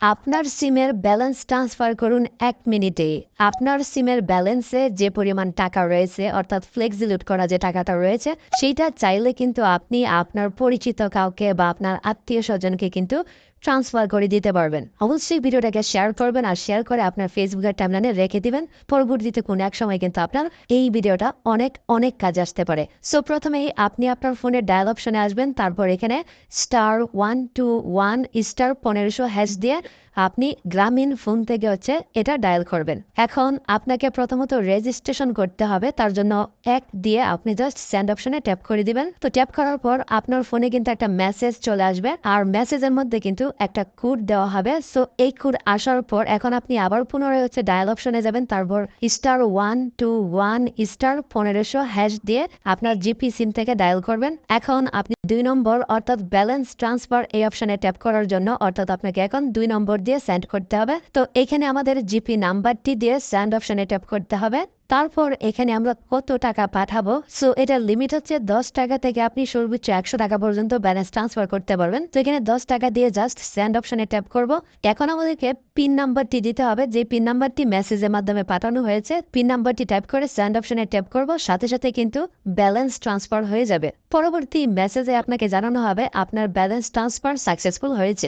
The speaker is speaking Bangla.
আপনার সিমের ব্যালেন্স ট্রান্সফার করুন এক মিনিটে। আপনার সিমের ব্যালেন্সে যে পরিমাণ টাকা রয়েছে, অর্থাৎ ফ্লেক্সিলুট করা যে টাকাটা রয়েছে সেইটা চাইলে কিন্তু আপনি আপনার পরিচিত কাউকে বা আপনার আত্মীয় স্বজনকে কিন্তু ট্রান্সফার করে দিতে পারবেন। অবশ্যই ভিডিওটাকে শেয়ার করবেন আর শেয়ার করে আপনার ফেসবুকের টাইমলাইনে রেখে দিবেন। পরবর্তীতে কোনো এক সময় কিন্তু আপনার এই ভিডিওটা অনেক অনেক কাজে আসতে পারে। সো প্রথমেই আপনি আপনার ফোনের ডায়াল অপশনে আসবেন। তারপর এখানে star one two one star পনেরোশো হ্যাশ দিয়ে আপনি গ্রামীণ ফোন থেকে হচ্ছে এটা ডায়াল করবেন। এখন আপনাকে প্রথমত রেজিস্ট্রেশন করতে হবে, তার জন্য এক দিয়ে আপনি জাস্ট সেন্ড অপশনে ট্যাপ করে দিবেন। তো ট্যাপ করার পর আপনার ফোনে কিন্তু একটা মেসেজ চলে আসবে, আর মেসেজের মধ্যে কিন্তু একটা কোড দেওয়া হবে। সো এই কোড আসার পর এখন আপনি আবার পুনরায় হচ্ছে ডায়াল অপশনে যাবেন, তারপর star one two one star পনেরোশো হ্যাশ দিয়ে আপনার জিপি সিম থেকে ডায়াল করবেন। এখন আপনি দুই নম্বর, অর্থাৎ ব্যালেন্স ট্রান্সফার এই অপশানে ট্যাপ করার জন্য, অর্থাৎ আপনাকে এখন দুই নম্বর দিয়ে সেন্ড করতে হবে। তো এখানে আমাদের জিপি নাম্বারটি দিয়ে সেন্ড অপশানে ট্যাপ করতে হবে। তারপর এখানে আমরা কত টাকা পাঠাবো? সো এটার লিমিট হচ্ছে দশ টাকা থেকে আপনি সর্বোচ্চ একশো টাকা পর্যন্ত ব্যালেন্স ট্রান্সফার করতে পারবেন। তো এখানে দশ টাকা দিয়ে জাস্ট স্যান্ড অপশনে ট্যাপ করব। এখন আমাদেরকে পিন নাম্বারটি দিতে হবে। যে পিন নাম্বারটি মেসেজের মাধ্যমে পাঠানো হয়েছে পিন নাম্বারটি টাইপ করে স্যান্ড অপশনে ট্যাপ করব। সাথে সাথে কিন্তু ব্যালেন্স ট্রান্সফার হয়ে যাবে। পরবর্তী মেসেজে আপনাকে জানানো হবে, আপনার ব্যালেন্স ট্রান্সফার সাকসেসফুল হয়েছে।